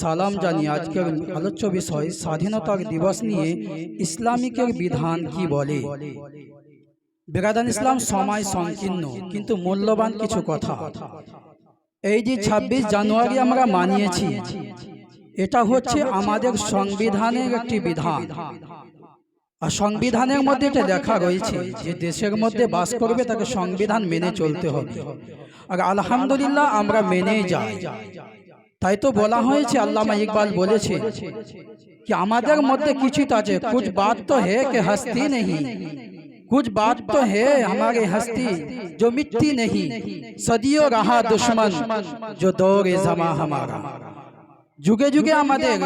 সালাম জানিয়ে আজকের আলোচ্য বিষয় স্বাধীনতার দিবস নিয়ে ইসলামিকের বিধান কি বলে? বেগাদান ইসলাম সময় সংকীর্ণ কিন্তু মূল্যবান কিছু কথা। এই যে ২৬ জানুয়ারি আমরা মানিয়েছি এটা হচ্ছে আমাদের সংবিধানের একটি বিধান। আর সংবিধানের মধ্যে এটা লেখা রয়েছে যে দেশের মধ্যে বাস করবে তাকে সংবিধান মেনে চলতে হবে। আর আলহামদুলিল্লাহ আমরা মেনেই যাই। তাই তো বলা হয়েছে আল্লামা ইকবাল বলেছে कि আমাদের মধ্যে কিছু তো আছে कुछ बात तो है कि हस्ती नहीं कुछ बात तो है हमारे हस्ती जो मिटती नहीं सदियों रहा दुश्मन जो दौर जमा हमारा যুগে যুগে আমাদের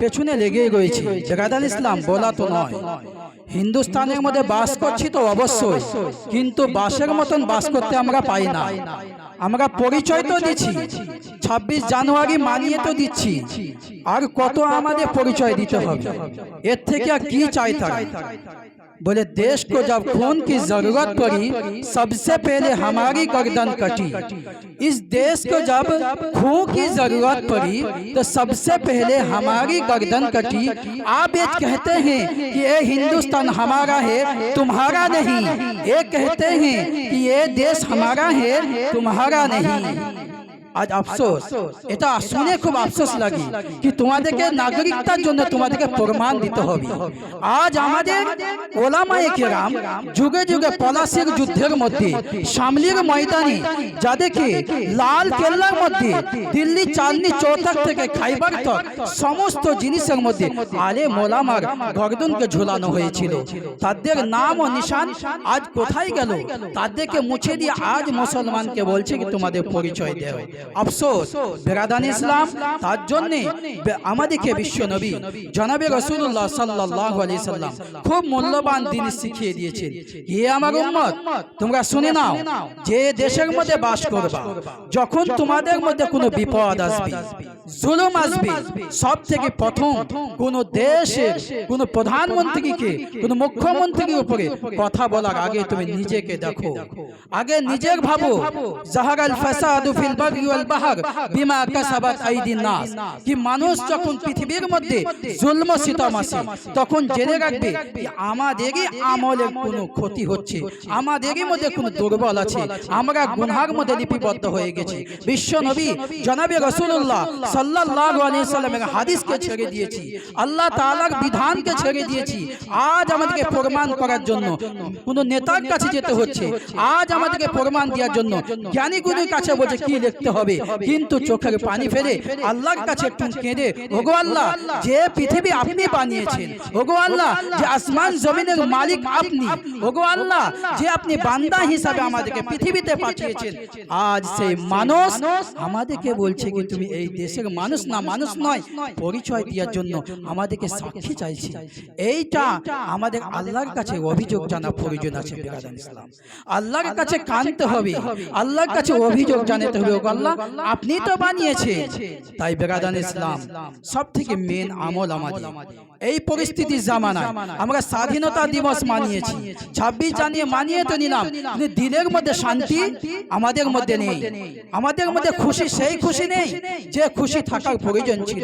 পেছনে লেগে রয়েছে জেগাদান ইসলাম বলা তো নয় হিন্দুস্তানের মধ্যে বাস করছি তো অবশ্যই কিন্তু বাসের মতন বাস করতে আমরা পাই না আমরা পরিচয় তো দিচ্ছি ছাব্বিশ জানুয়ারি মানিয়ে তো দিচ্ছি আর কত আমাদের পরিচয় দিতে হবে এর থেকে আর কি চাই তারা बोले देश को जब खून की जरूरत पड़ी सबसे पहले हमारी गर्दन कटी इस देश को जब खून की जरूरत पड़ी तो सबसे पहले हमारी गर्दन कटी आप ये कहते हैं कि ये हिंदुस्तान हमारा है तुम्हारा नहीं ये कहते हैं कि ये देश हमारा है तुम्हारा नहीं আজ আফসোস। এটা শুনে খুব আফসোস লাগে কি তোমাদেরকে নাগরিকতার জন্য তোমাদেরকে প্রমাণ দিতে হবে। আজ আমাদের ওলামায়ে কেরাম যুগে যুগে পলাশির যুদ্ধের মধ্যে সামলির ময়দানে যাদেরকে লাল কেল্লার মধ্যে দিল্লি চাঁদনি চৌথাক থেকে খাইবার তক সমস্ত জিনিসের মধ্যে আলে মোলামার গর্দনকে ঝুলানো হয়েছিল। তাদের নাম ও নিশান আজ কোথায় গেল? তাদেরকে মুছে দিয়ে আজ মুসলমানকে বলছে কি তোমাদের পরিচয় দেও। আফসোস বেরাদান ইসলাম তার জন্য আমাদেরকে বিশ্ব নবী জনাবে রসুল্লাহ সাল্লাহ আলি সাল্লাম। খুব মূল্যবান দিন শিখিয়ে দিয়েছেন। এ আমার উম্মত তোমরা শুনে নাও যে দেশের মধ্যে বাস করবা যখন তোমাদের মধ্যে কোনো বিপদ আসবে জুলুম আসবে। সব থেকে প্রথম কোন দেশের কোন প্রধানমন্ত্রীকে কোন মুখ্যমন্ত্রীর উপরে কথা বলার আগে তুমি নিজেকে দেখো। আগে নিজের ভাবো জাহারাল ফাসাদু ফিল বাগি ওয়াল বাহর বিমা কাসাবাত আইদিন নাস। কি মানুষ যখন পৃথিবীর মধ্যে জুলম সিতম আসে তখন জেনে রাখবে কি আমাদেরই আমলের কোনো ক্ষতি হচ্ছে। আমাদেরই মধ্যে কোনো দুর্বল আছে। আমরা গুনহার মধ্যে লিপিবদ্ধ হয়ে গেছি। বিশ্ব নবী জনাবে রসুল্লাহ সাল্লাল্লাহু আলাইহি সাল্লামের হাদিসকে ছেড়ে দিয়েছি। আল্লাহ তাআলার বিধানকে ছেড়ে দিয়েছি। আজ আমাদেরকে প্রমাণ করার জন্য কোনো নেতার কাছে যেতে হচ্ছে। আজ আমাদেরকে প্রমাণ দেওয়ার জন্য জ্ঞানী গুণীর কাছে বলছে কি লিখতে হবে? কিন্তু চোখের পানি ফেলে আল্লাহর কাছে একটু কেঁদে ওগো আল্লাহ যে পৃথিবী আপনি বানিয়েছেন ওগো আল্লাহ যে আসমান জমিনের মালিক আপনি ওগো আল্লাহ যে আপনি বান্দা হিসাবে আমাদেরকে পৃথিবীতে পাঠিয়েছেন আজ সেই মানুষ আমাদেরকে বলছে কি তুমি এই দেশের মানুষ না মানুষ নয় পরিচয় দেওয়ার জন্য আমাদেরকে সাক্ষী চাইছি। এইটা আমাদের আল্লাহর কাছে অভিযোগ জানা প্রয়োজন আছে বেরাদান ইসলাম। আল্লাহর কাছে কানতে হবে আল্লাহর কাছে অভিযোগ জানাতে হবে আল্লাহ আপনি তো বানিয়েছে তাই বেরাদান ইসলাম সব থেকে মেন আমল আমাদের। এই পরিস্থিতির জামানায় আমরা স্বাধীনতা দিবস মানিয়েছি। ছাব্বিশ জানিয়ে মানিয়ে তো নিলাম। কিন্তু দিলের মধ্যে শান্তি আমাদের মধ্যে নেই আমাদের মধ্যে খুশি সেই খুশি নেই। যে খুশি থাকার প্রয়োজন ছিল।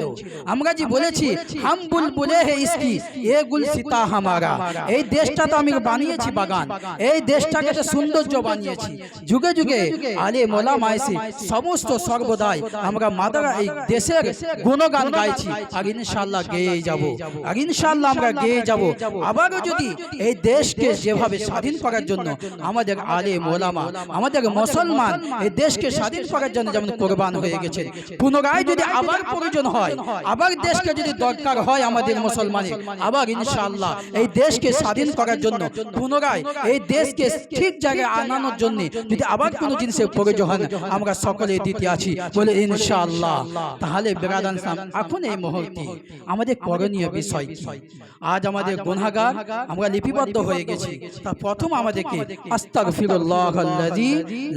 আমরা যে বলেছি হাম বুল বলে হে ইসকি এ গুল সীতা হামারা এই দেশটা তো আমি বানিয়েছি বাগান। এই দেশটাকে তো সৌন্দর্য বানিয়েছি। যুগে যুগে আলে মোলা মাইসি সমস্ত সর্বদাই আমরা মাদারা এই দেশের গুণগান গাইছি। আর ইনশাল্লাহ গেয়ে যাব। আর ইনশাল্লাহ আমরা গেয়ে যাব। আবারও যদি এই দেশকে যেভাবে স্বাধীন করার জন্য আমাদের আলে মোলামা আমাদের মুসলমান এই দেশকে স্বাধীন করার জন্য যেমন কোরবান হয়ে গেছে পুনরায় যদি আবার প্রয়োজন হয় আবার দেশকে যদি দরকার হয় আমাদের মুসলমানের আবার ইনশাআল্লাহ এই দেশকে স্বাধীন করার জন্য পুনরায় এই দেশকে ঠিক জায়গায় আনানোর জন্য যদি আবার কোনো জিনিসের প্রয়োজন হয় আমরা সকলে দিতে আছি। বলে ইনশাআল্লাহ তাহলে বেরাদান সাম এখন এই মুহূর্তে আমাদের করণীয় বিষয় কি? আজ আমাদের গুনাহগার আমরা লিপিবদ্ধ হয়ে গেছি। তা প্রথম আমাদেরকে আস্তাগফিরুল্লাহ আল্লাযী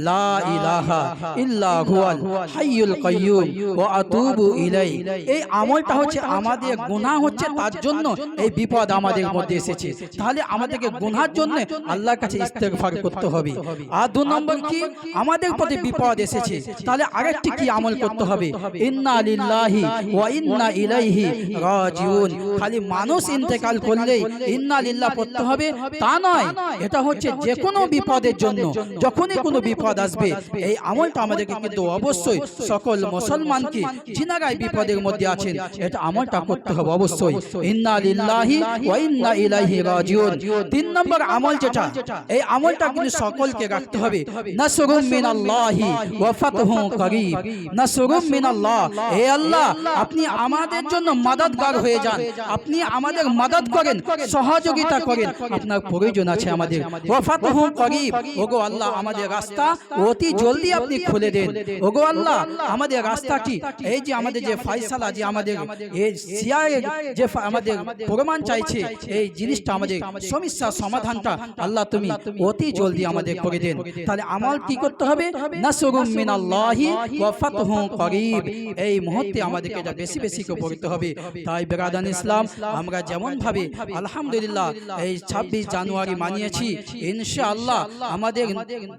লা ইলাহা ইল্লা হুয়াল হাইয়ুল কাইয়্যুম ওয়া আতুবু ইলাই। এই আমলটা হচ্ছে আমাদের গুনাহ হচ্ছে তার জন্য এই বিপদ আমাদের মধ্যে এসেছে। তাহলে আমাদেরকে গুনার জন্য আল্লাহর কাছে ইস্তেগফার করতে হবে। আর দু নম্বর কি? আমাদের প্রতি বিপদ এসেছে। তাহলে আরেকটি কি আমল করতে হবে? ইন্না লিল্লাহি ওয়া ইন্না ইলাইহি রাজিউন। খালি মানুষ ইন্তেকাল করলেই ইন্না লিল্লাহ পড়তে হবে। তা নয়। এটা হচ্ছে যে কোনো বিপদের জন্য। যখনই কোনো বিপদ আসবে এই আমলটা আমাদেরকে কিন্তু অবশ্যই সকল মুসলমানকে যিনারাই বিপদের মধ্যে আছেন। এটা আমলটা করতে হবে অবশ্যই। ইন্না লিল্লাহি ওয়া ইন্না ইলাইহি রাজিউন। তিন নম্বর আমল যেটা এই আমলটা কিন্তু সকলকে রাখতে হবে। নাসরুম মিনাল্লাহি ওয়া ফাতহু করিব। নাসরুম মিনাল্লাহ। হে আল্লাহ আপনি আমাদের জন্য মদদগার হয়ে যান। আপনি আমাদের মদদ করেন সহযোগিতা করেন। আপনার প্রয়োজন আছে আমাদের। ওয়া ফাতহু করিব। ওগো আল্লাহ আমাদের রাস্তা অতি জলদি আপনি খুলে দেন। ওগো আল্লাহ আমাদের রাস্তা কি এই যে আমাদের যে ফয়সালা যে আমাদের এই সিয়ায়ের যে আমাদের প্রমাণ চাইছে এই জিনিসটা আমাদের সমস্যার সমাধানটা আল্লাহ তুমি অতি জলদি আমাদের করে দেন। তাহলে আমার কি করতে হবে? নাসরুম মিনাল্লাহি ওয়া ফাতহু করিব। এই মুহূর্তে আমাদেরকে এটা বেশি বেশি করে পড়তে হবে। তাই বেরাদান ইসলাম আমরা যেমন ভাবে আলহামদুলিল্লাহ এই 26 জানুয়ারি মানিয়েছি। ইনশাআল্লাহ আমাদের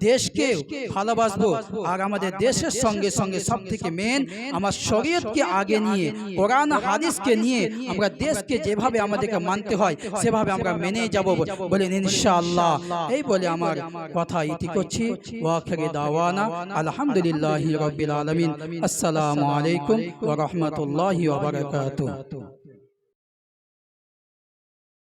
দেশকে ভালোবাসবো। আর আমাদের দেশের সঙ্গে সঙ্গে সব থেকে মেন আমার শরীয়তকে আগে নিয়ে কোরআন হাদিসকে নিয়ে আমরা দেশকে যেভাবে আমাদেরকে মানতে হয় সেভাবে আমরা মেনে যাব বলেন ইনশাআল্লাহ। এই বলে আমার কথা ইতি করছি। ওয়াখিরি দাওয়ানা। আলহামদুলিল্লাহ রবিল আলমিন। আসসালামু আলাইকুম ওরহমতুল্লাহ বারাকাতুহু।